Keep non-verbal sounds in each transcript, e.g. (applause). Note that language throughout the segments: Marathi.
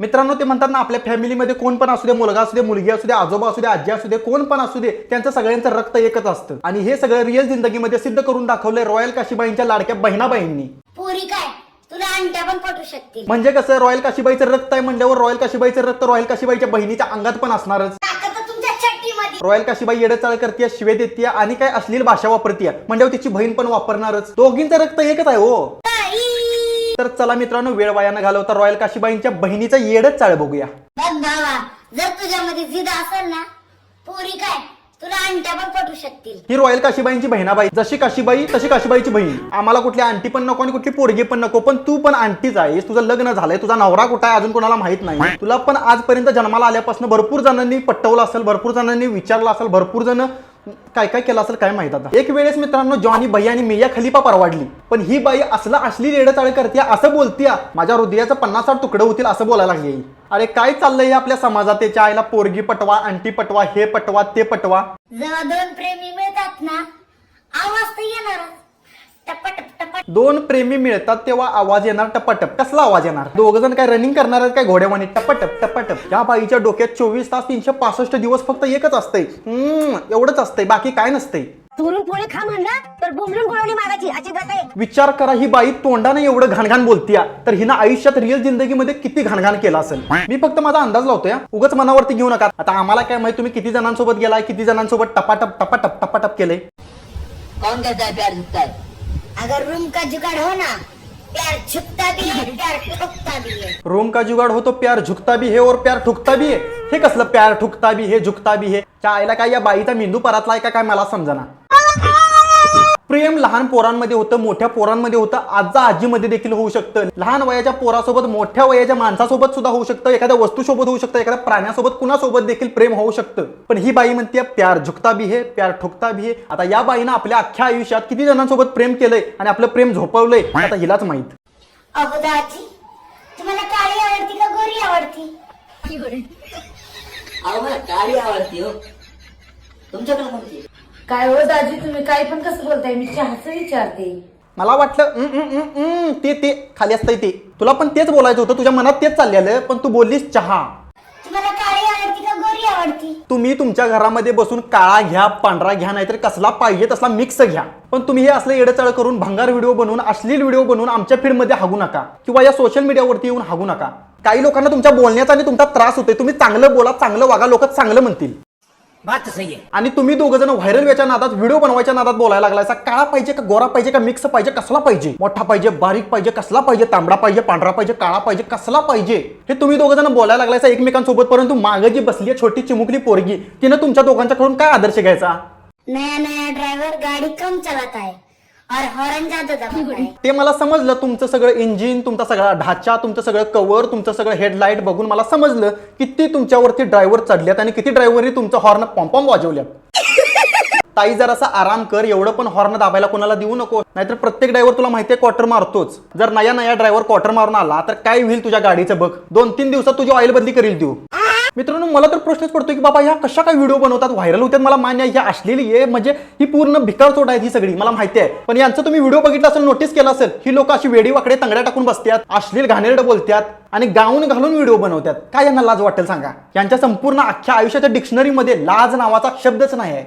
मित्रांनो ते म्हणतात ना आपल्या फॅमिलीमध्ये कोण पण असू दे मुलगा असू दे मुलगी असू दे आजोबा असू दे आजी असू दे कोण पण असू दे त्यांचं सगळ्यांचं रक्त एकच असतं. आणि हे सगळं रिअल जिंदगीमध्ये सिद्ध करून दाखवलंय रॉयल काशीबाईंच्या लाडक्या बहिणाबाईंनी. पोरी काय? तुला अंड्या पण पटू शकतील. म्हणजे कसं रॉयल काशीबाईचं रक्त आहे म्हणल्यावर रॉयल काशीबाईचं रक्त रॉयल काशीबाईच्या बहिणीच्या अंगात पण असणारच. ताकद तर तुमच्या चट्टीमध्ये रॉयल काशीबाई येडचाळ करते शिवे देते आणि काय अश्लील भाषा वापरते म्हणजे तिची बहीण पण वापरणारच. दोघींचं रक्त एकच आहे हो. तर चला मित्रांनो वेळ वाया न घालवता रॉयल काशीबाईंच्या बहिणीचा येडच चाळ बघूया. बघ भावा जर तुझ्यामध्ये जिद असेल ना पोरी काय? तुला अंड्या पण पटू शकतील. ही रॉयल काशीबाईंची बहिणाबाई जशी काशीबाई तशी काशीबाईची बहीण. आम्हाला कुठली आंटी पण नको आणि कुठली पोरगी पण नको पण तू पण आंटीच आहेस. तुझं लग्न झालंय तुझा नवरा कुठं आहे अजून कोणाला माहीत नाही. तुला पण आजपर्यंत जन्माला आल्यापासून भरपूर जणांनी पटवलं असेल भरपूर जणांनी विचारलं असेल भरपूर जण काय काय केलं असेल काय माहीत आता? एक वेळेस मित्रांनो जॉनी बाई आणि मिया खलिफा परवाडली. पण ही बाई असलं असली रेडचाळ करते असं बोलतीया माझ्या हृदयाचं पन्नास साठ तुकडं होतील असं बोलायला लागली. अरे काय चाललंय आपल्या समाजात? त्याच्या आईला पोरगी पटवा आंटी पटवा हे पटवा ते पटवा. जेव्हा दोन प्रेमी मिळतात ना आवाज तर येणारच. दोन प्रेमी मिळतात तेव्हा आवाज येणार टपाटप. कसला आवाज येणार? दोघ जण काय रनिंग करणार आहेत काय घोड्यावानी टपाटप टपाटप. या बाईच्या डोक्यात चोवीस तास तीनशे पासष्ट दिवस फक्त एकच असतंय. हम्म, एवढंच असतंय बाकी काय नसतंय. चोरून पोळी खा म्हणलं तर बोंबलून बोलवणी मागायची अशी जात आहे. विचार करा ही बाई तोंडाने एवढं घाणघाण बोलतीया तर हिनं आयुष्यात रिअल जिंदगीमध्ये किती घाणघाण केलं असेल? मी फक्त माझा अंदाज लावतोय. उगाच मनावरती घेऊ नका. आता आम्हाला काय माहिती तुम्ही किती जणांसोबत गेलाय किती जणांसोबत टपाटप टपाटप टपाटप केलंय? कौन कहता है प्यार है अगर रूम का जुगाड़ हो ना प्यार झुकता भी है (laughs) प्यार ठुकता भी है। रोम का जुगाड होतो प्यार झुकता भी है और प्यार ठुकता भी है। हे कसलं प्यार ठुकता भी है झुकता भी है। त्या आईला काय या बाईचा मेंदू परातला आहे का काय मला समजना? (laughs) प्रेम लहान पोरांमध्ये होतं मोठ्या पोरांमध्ये होतं आजा आजीमध्ये देखील होऊ शकतं. लहान वयाच्या पोरासोबत मोठ्या वयाच्या माणसासोबत सुद्धा होऊ शकतं. एखाद्या वस्तूसोबत होऊ शकतं एखाद्या प्राण्यासोबत कुणासोबत देखील प्रेम होऊ शकतं. पण ही बाई म्हणते प्यार झुकता भी है प्यार ठुकता भी है. आता या बाईनं आपल्या अख्ख्या आयुष्यात किती जणांसोबत प्रेम केलंय आणि आपलं प्रेम झोपवलंय आता हिलाच माहीत. तुम्हाला काळी आवडती का गोरी आवडती? अहो मला काळी आवडती हो. तुमच्याकडे कोणती? काय हो दाजी तुम्ही काय पण कसं बोलताय? मी चहाचं विचारते. मला वाटलं "उं, उं, उं, उं, ते ते खाली असतंय ते. तुला पण तेच बोलायचं होतं तुझ्या मनात तेच चाललेलं पण तू बोललीस चहा. तुम्हाला काळी आवडती का गोरी आवडती? तुम्ही तुमच्या घरामध्ये बसून काळा घ्या पांढरा घ्या नाहीतर कसला पाहिजे तसला मिक्स घ्या. पण तुम्ही हे असले येडचळ करून भंगार व्हिडिओ बनवून अश्लील व्हिडिओ बनवून आमच्या फीडमध्ये हागू नका. किंवा या सोशल मीडियावरती येऊन हागू नका. काही लोकांना तुमच्या बोलण्याचा आणि तुमचा त्रास होतोय तुम्ही चांगलं बोला चांगलं वागा लोक चांगलं म्हणतील. बात सही है आणि तुम्ही दोघ जण व्हायरल व्याच्या नादात व्हिडिओ बनवायच्या नादात बोलायला लागलायचा काळा पाहिजे का गोरा पाहिजे का मिक्स पाहिजे कसला पाहिजे? मोठा पाहिजे बारीक पाहिजे कसला पाहिजे तांबडा पाहिजे पांढरा पाहिजे काळा पाहिजे कसला पाहिजे? हे तुम्ही दोघ जण बोलायला लागलायचा एकमेकांसोबत परंतु मागं जी बसली आहे छोटी चिमुकली पोरगी तिनं तुमच्या दोघांच्याकडून काय आदर्श घ्यायचा? नया नया ड्राइवर गाड़ी कम चलाता है ते मला समजलं तुमचं सगळं इंजिन तुमचा सगळा ढाचा तुमचं सगळं कवर तुमचं सगळं हेडलाईट बघून मला समजलं किती तुमच्यावरती ड्रायव्हर चढल्यात आणि किती ड्रायव्हरनी तुमचं हॉर्न पॉम्पॉम वाजवल्यात. (laughs) ताई जरासा आराम कर एवढं पण हॉर्न दाबायला कोणाला देऊ नको. नाहीतर प्रत्येक ड्रायव्हर तुला माहितीये क्वार्टर मारतोच. जर नया नया ड्रायव्हर क्वार्टर मारून आला तर काय होईल तुझ्या गाडीचं बघ. दोन तीन दिवसात तुझी ऑइल बदली करील देऊ मित्रांनो मला तर प्रश्नच पडतो की बाबा ह्या कशा काय व्हिडिओ बनवतात? व्हायरल होतात मला मान्य आहे ह्या असलेली आहे म्हणजे ही पूर्ण भिकार चोट आहे ही सगळी मला माहिती आहे. पण यांचं तुम्ही व्हिडिओ बघितला असेल नोटीस केला असेल ही लोक अशी वेडी वाकडे तंगड्या टाकून बसतात अश्लील घाणेरडं बोलतात आणि गाऊन घालून व्हिडिओ बनवतात काय यांना लाज वाटेल सांगा? यांच्या संपूर्ण अख्ख्या आयुष्याच्या डिक्शनरीमध्ये लाज नावाचा शब्दच नाही आहे.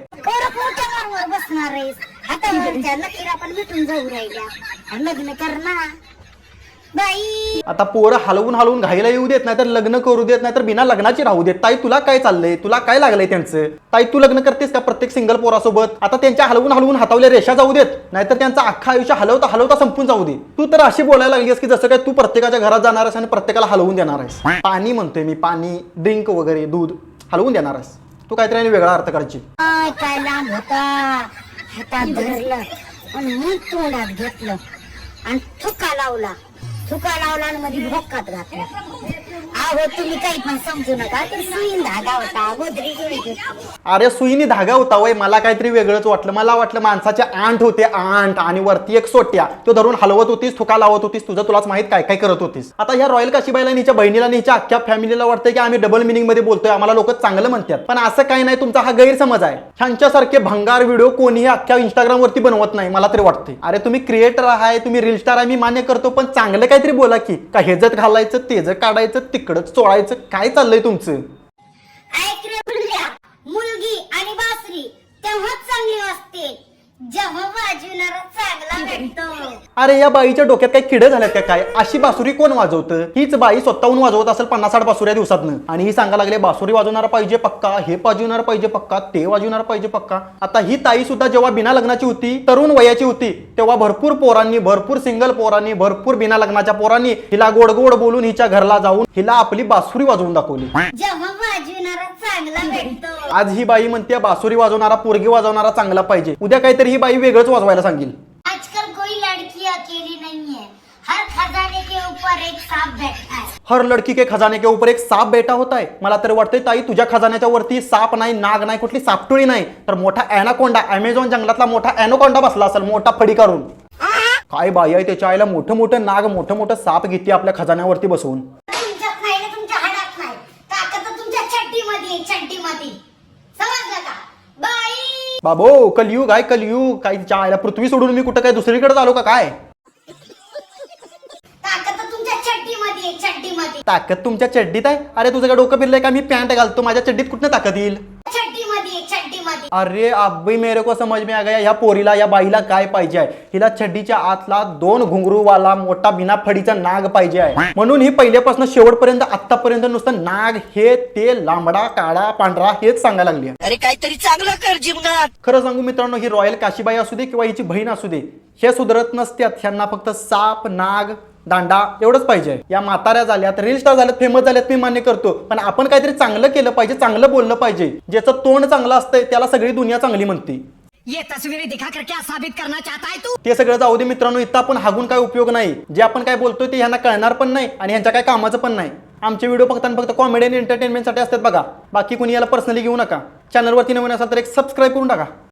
बाई. आता पोरं हलवून हलवून घाईला येऊ देत नाही तर लग्न करू देत नाही तर बिना लग्नाची राहू देत. ताई तुला काय चाललंय? तुला काय लागलंय त्यांचं? ताई तू लग्न करतेस का प्रत्येक सिंगल पोरासोबत? आता त्यांच्या हलवून हलवून हातावल्या रेषा जाऊ देत नाहीतर त्यांचं अख्खा आयुष्य हलवता हलवता संपून जाऊ दे. तू तर अशी बोलायला लागलीस की जसं काय तू प्रत्येकाच्या घरात जाणार आहेस आणि प्रत्येकाला हलवून देणार आहेस. पाणी म्हणतोय मी पाणी ड्रिंक वगैरे दूध हलवून देणार आहेस. तू काहीतरी आणि वेगळा अर्थ काढची आय, काय लांब होता हातात धरलं आणि मग तोंडात घेतलं आणि थुका लावला. थुका लावला आणि मध्ये भोकात घातला. आहो तुम्ही काही पण समजू नका. ते सुईन धागा होता. गोदरी अरे सुईनी धागा होता वय. मला काहीतरी वेगळंच वाटलं. मला वाटलं माणसाचे आंट होते आंट. आणि वरती एक सोट्या. तो धरून हलवत होतीस थुका लावत होतीस. तुझं तुलाच माहीत काय काय करत होतीस. आता ह्या रॉयल काशीबाईला हिच्या बहिणीला हिच्या अख्ख्या फॅमिलीला वाटतंय की आम्ही डबल मिनिंगमध्ये बोलतोय. आम्हाला लोक चांगलं म्हणतात. पण असं काही नाही. तुमचा हा गैरसमज आहे. ह्यांच्यासारखे भंगार व्हिडिओ कोणीही अख्ख्या इंस्टाग्राम वरती बनवत नाही मला तरी वाटते अरे तुम्ही क्रिएटर आहे तुम्ही रील स्टार आहे मी मान्य करतो पण चांगलं काहीतरी बोला की का हेजत घालायचं तेज काढायचं तिकडं चोळायचं काय चाललंय तुमचं? मुलगी आणि बासरी तेव्हाच चांगली वाजते जेव्हा वाजवणारा चांगला भेटतो. अरे या बाईच्या डोक्यात काही किडे झाल्यात का काय? अशी बासुरी कोण वाजवतं? हीच बाई स्वतःहून वाजवत असेल पन्नास साठ बासुऱ्या दिवसातनं. आणि ही सांगा लागले बासुरी वाजवणारा पाहिजे पक्का हे वाजवणार पाहिजे पक्का ते वाजवणार पाहिजे पक्का. आता ही ताई सुद्धा जेव्हा बिना लग्नाची होती तरुण वयाची होती तेव्हा भरपूर पोरांनी भरपूर सिंगल पोरांनी भरपूर बिना लग्नाच्या पोरांनी हिला गोड गोड बोलून हिच्या घरला जाऊन हिला आपली बासुरी वाजवून दाखवली. जेव्हा वाजवणारा चांगला भेटतो. आज ही बाई म्हणते बासुरी वाजवणारा पोरगी वाजवणारा चांगला पाहिजे. उद्या काहीतरी ही बाई वेगळंच वाजवायला सांगेल. आजकल कोई लड़की अकेली नहीं है। हर खजाने के ऊपर एक सांप बैठा है। हर लड़की के खजाने के ऊपर एक साप बेटा होता है. मला तर वाटतंय ताई तुझ्या खजान्याच्या वरती साप नाही नाग नाही कुठली सापटुळी नाही. तर मोठा ॲनाकोंडा अमेझॉन जंगलातला मोठा ॲनोकोंडा बसला असेल मोठा फडी काढून. काय बाई आहे त्याच्या आईला मोठं मोठं नाग मोठं मोठं साप घेते आपल्या खजान्यावरती बसवून तुमच्यात नाही ना तुमच्या हाडात नाही ताकद तर तुमच्या चड्डीमध्ये आहे, चड्डीमध्ये समजलं का बाई बाबो कलयुग आहे कलयुग. काय तिच्या आईला पृथ्वी सोडून मी कुठं काय दुसरीकडे आलो का काय? ताकद तुमच्या चड्डीमध्ये आहे, चड्डीमध्ये ताकद तुमच्या चड्डीत आहे? अरे तुझं काय डोकं फिरलंय का? मी पॅन्ट घालतो माझ्या चड्डीत कुठनं ताकद येईल? अरे अब्बी मेरे को समज में आ गया ह्या पोरीला या बाईला काय पाहिजे आहे? हिला छड्डीच्या आतला दोन घुंगरूवाला मोठा बिना फडीचा नाग पाहिजे आहे. म्हणून ही पहिल्यापासून शेवटपर्यंत आतापर्यंत नुसतं नाग हे ते लांबडा काळा पांढरा हेच सांगायला लागली. अरे काहीतरी चांगलं कर जीवनात खरं सांगू मित्रांनो ही रॉयल काशीबाई असू दे किंवा हिची बहीण असू दे हे सुधरत नसत्यात. ह्यांना फक्त साप नाग दांडा एवढंच पाहिजे. या म्हाताऱ्या झाल्यात रील स्टार झाल्यात फेमस झाल्यात मी मान्य करतो. पण आपण काहीतरी चांगलं केलं पाहिजे चांगलं बोललं पाहिजे. ज्याचं तोंड चांगलं असतंय त्याला सगळी दुनिया चांगली म्हणते. ये तस्वीरें दिखाकर क्या साबित करना चाहता है तू? ते सगळं जाऊ दे मित्रांनो इथं आपण हागून काय उपयोग नाही. जे आपण काय बोलतोय ते ह्यांना कळणार पण नाही आणि ह्यांच्या काय कामाचं पण नाही. आमचे व्हिडिओ फक्त आणि फक्त कॉमेडी आणि एंटरटेनमेंटसाठी असतात बघा. बाकी कुणी याला पर्सनली घेऊ नका. चॅनलवरती नवीन असाल तर एक सबस्क्राईब करून टाका.